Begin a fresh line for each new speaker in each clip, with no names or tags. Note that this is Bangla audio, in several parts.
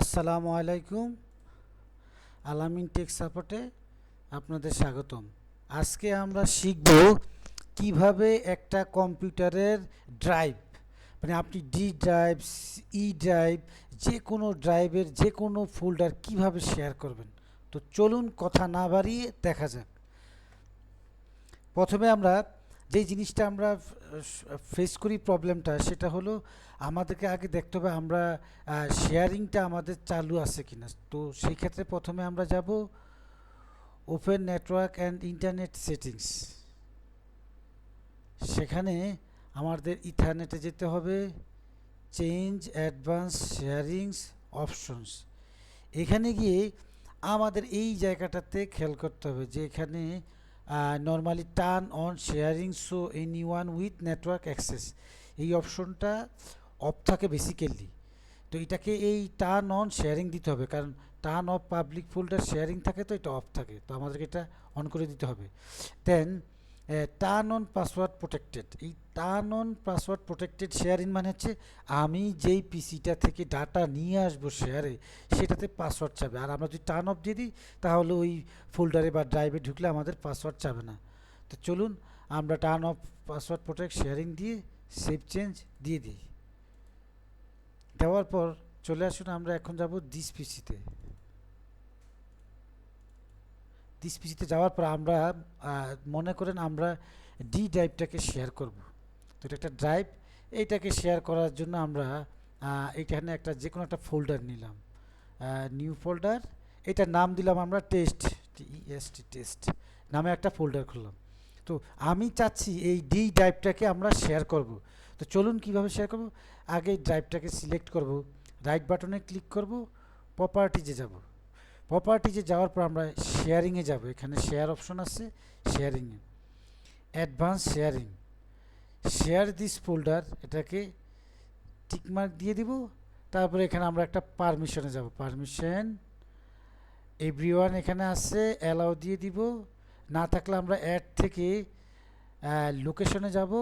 আসসালামু আলাইকুম। আলামিন টেক সাপোর্টে আপনাদের স্বাগতম। আজকে আমরা শিখব কীভাবে একটা কম্পিউটারের ড্রাইভ মানে আপনি ডি ড্রাইভ, ই ড্রাইভ যে কোনো ড্রাইভের যে কোনো ফোল্ডার কীভাবে শেয়ার করবেন। তো চলুন কথা না বাড়িয়ে দেখা যাক। প্রথমে আমরা যেই জিনিসটা আমরা ফেস করি প্রবলেমটা সেটা হলো আমাদেরকে আগে দেখতে হবে আমরা শেয়ারিংটা আমাদের চালু আছে কিনা। তো সেই ক্ষেত্রে প্রথমে আমরা যাব open network and internet settings সেখানে আমাদের ইথারনেটে যেতে হবে চেঞ্জ অ্যাডভান্স শেয়ারিংস অপশনস এখানে গিয়ে আমাদের এই জায়গাটাতে খেয়াল করতে হবে যে এখানে normally turn on sharing so any one with network access এই অপশনটা অফ থাকে বেসিক্যালি তো এটাকে এই টার্ন অন শেয়ারিং দিতে হবে, কারণ turn off public folder sharing থাকে তো এটা অফ থাকে, তো আমাদেরকে এটা অন করে দিতে হবে। Then turn on password protected এই turn on password protected sharing মানে হচ্ছে আমি যেই পিসিটা থেকে ডাটা নিয়ে আসব শেয়ারে সেটাতে পাসওয়ার্ড চাবে। আর আমরা যদি টার্ন অফ দিয়ে দিই, তাহলে ওই ফোল্ডারে বা ড্রাইভে ঢুকলে আমাদের পাসওয়ার্ড চাবে না। তো চলুন, আমরা turn off password protect sharing দিয়ে সেভ চেঞ্জ দিয়ে দিই। দেওয়ার পর চলে আসুন, আমরা এখন যাব দিস পিসিতে দিস পিসিতে যাওয়ার পর আমরা মনে করেন আমরা ডি ড্রাইভটাকে শেয়ার করব। তো এটা একটা ড্রাইভ এইটাকে শেয়ার করার জন্য আমরা এইখানে একটা যে কোনো একটা ফোল্ডার নিলাম। নিউ ফোল্ডার এটার নাম দিলাম আমরা টেস্ট টি টেস্ট নামে একটা ফোল্ডার খুললাম। তো আমি চাচ্ছি এই ডি ড্রাইভটাকে আমরা শেয়ার করব। তো চলুন কীভাবে শেয়ার করব? আগে ড্রাইভটাকে সিলেক্ট করব রাইট বাটনে ক্লিক করব প্রপার্টিজে যাব। প্রপার্টিজে যাওয়ার পর আমরা শেয়ারিংয়ে যাব, এখানে শেয়ার অপশন আছে শেয়ারিংয়ে advance sharing share this folder এটাকে টিকমার্ক দিয়ে দিব, তারপরে এখানে আমরা একটা পারমিশনে যাব। পারমিশন এভরিওয়ান এখানে আছে অ্যালাউ দিয়ে দিব। না থাকলে আমরা অ্যাড থেকে লোকেশনে যাব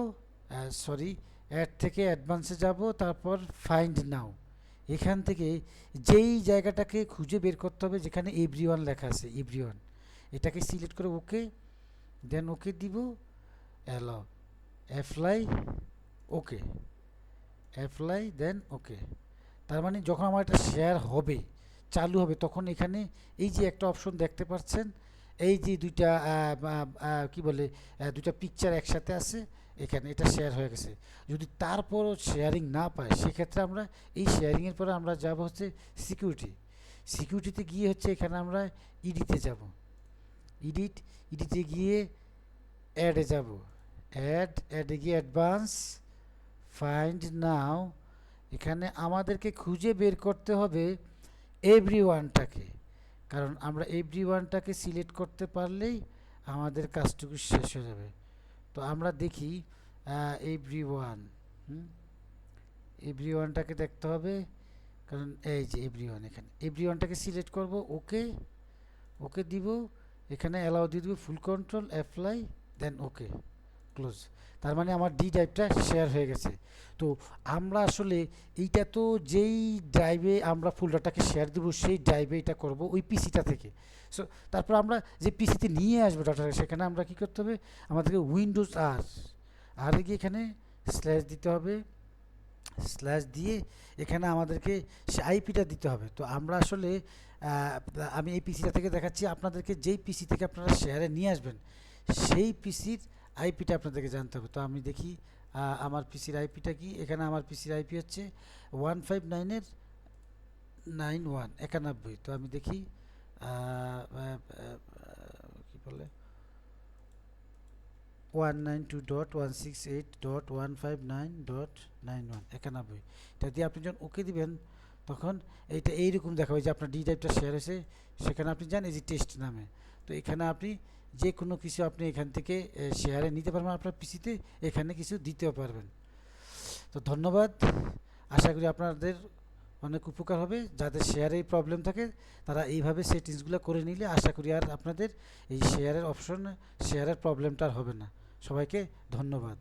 সরি অ্যাড থেকে অ্যাডভান্সে যাব, তারপর ফাইন্ড নাও এখান থেকে যেই জায়গাটাকে খুঁজে বের করতে হবে, যেখানে এভরিওয়ান লেখা আছে এভরিওয়ান এটাকে সিলেক্ট করে ওকে দেন ওকে দিব allow apply okay apply then okay তার মানে যখন আমার এটা শেয়ার হবে, চালু হবে, তখন এখানে এই যে একটা অপশন দেখতে পাচ্ছেন, এই যে দুইটা কি বলে দুইটা পিকচার একসাথে আছে এখানে এটা শেয়ার হয়ে গেছে। যদি তারপরও শেয়ারিং না পায়, সেক্ষেত্রে আমরা এই শেয়ারিংয়ের পরে আমরা যাব হচ্ছে সিকিউরিটি সিকিউরিটিতে গিয়ে হচ্ছে এখানে আমরা ইডিতে যাব। ইডিট ইডিতে গিয়ে অ্যাডে যাব। অ্যাড অ্যাডে গিয়ে অ্যাডভান্স ফাইন্ড নাও এখানে আমাদেরকে খুঁজে বের করতে হবে এভরি ওয়ানটাকে কারণ আমরা এভরি ওয়ানটাকে সিলেক্ট করতে পারলেই আমাদের কাজটুকু শেষ হয়ে যাবে। তো আমরা দেখি এভরি ওয়ান এভরি ওয়ানটাকে দেখতে হবে, কারণ এই যে এভরি ওয়ান এখানে এভরি ওয়ানটাকে সিলেক্ট করব ওকে ওকে দিব, এখানে অ্যালাউ দিয়ে দেবো full control apply then okay close তার মানে আমার ডি ড্রাইভটা শেয়ার হয়ে গেছে। তো আমরা আসলে এইটা তো যেই ড্রাইভে আমরা ফোল্ডারটাকে শেয়ার দেবো, সেই ড্রাইভে এটা করব ওই পিসিটা থেকে। সো তারপর আমরা যে পিসিতে নিয়ে আসব ডাটাটা সেখানে আমরা কী করতে হবে? আমাদেরকে উইন্ডোজ আর আর গিয়ে এখানে স্ল্যাশ দিতে হবে। স্ল্যাশ দিয়ে এখানে আমাদেরকে সে আইপিটা দিতে হবে। তো আমরা আসলে আমি এই পিসিটা থেকে দেখাচ্ছি। আপনাদেরকে যেই পিসি থেকে আপনারা শেয়ারে নিয়ে আসবেন, সেই পিসির আইপিটা আপনাদেরকে জানতে হবে। তো আমি দেখি আমার পিসির আইপিটা কি? এখানে আমার পিসির আইপি হচ্ছে ওয়ান ফাইভ নাইনের নাইন ওয়ান একানব্বই। তো আমি দেখি কি বলে? One nine two dot one six eight dot one five nine dot nine one একানব্বই। এটা দিয়ে আপনি যখন ওকে দিবেন, তখন এইটা এইরকম দেখাবে যে আপনার ডি টাইপটা শেয়ার হয়েছে, সেখানে আপনি যান, এই যে টেস্ট নামে। তো এখানে আপনি যে কোনো কিছু আপনি এখান থেকে শেয়ারে নিতে পারবেন, আপনার পিসিতে এখানে কিছু দিতেও পারবেন। তো ধন্যবাদ। আশা করি আপনাদের অনেক উপকার হবে। যাদের শেয়ারে প্রবলেম থাকে, তারা এইভাবে সেটিংসগুলো করে নিলে আশা করি আর আপনাদের এই শেয়ারের অপশন শেয়ারের প্রবলেমটা আর হবে না। সবাইকে ধন্যবাদ।